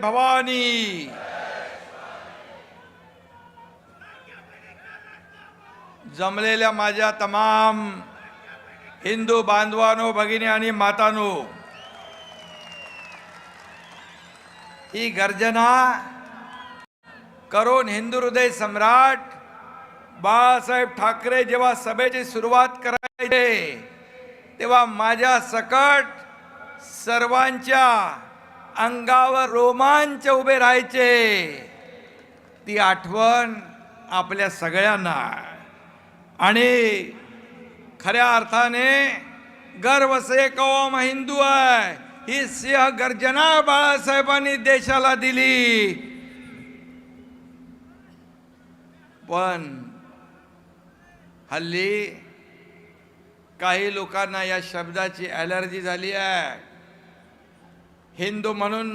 भवानी। जमलेल्या माझ्या तमाम हिंदू बांधवानो भगिनी आणि मातानो ही गर्जना करून हिंदू हृदय सम्राट बाळासाहेब ठाकरे जेव्हा सभेची सुरुवात करायचे तेव्हा माझ्या सकट सर्वांच्या अंगावर रोमांच उभे राहायचे. ती आठवण आपल्या सगळ्यांना. आणि खऱ्या अर्थाने गर्व से कौम हिंदू आहे ही सिंह गर्जना बाळासाहेबांनी देशाला दिली. पण हल्ली काही लोकांना या शब्दाची ॲलर्जी झाली आहे. हिंदू म्हणून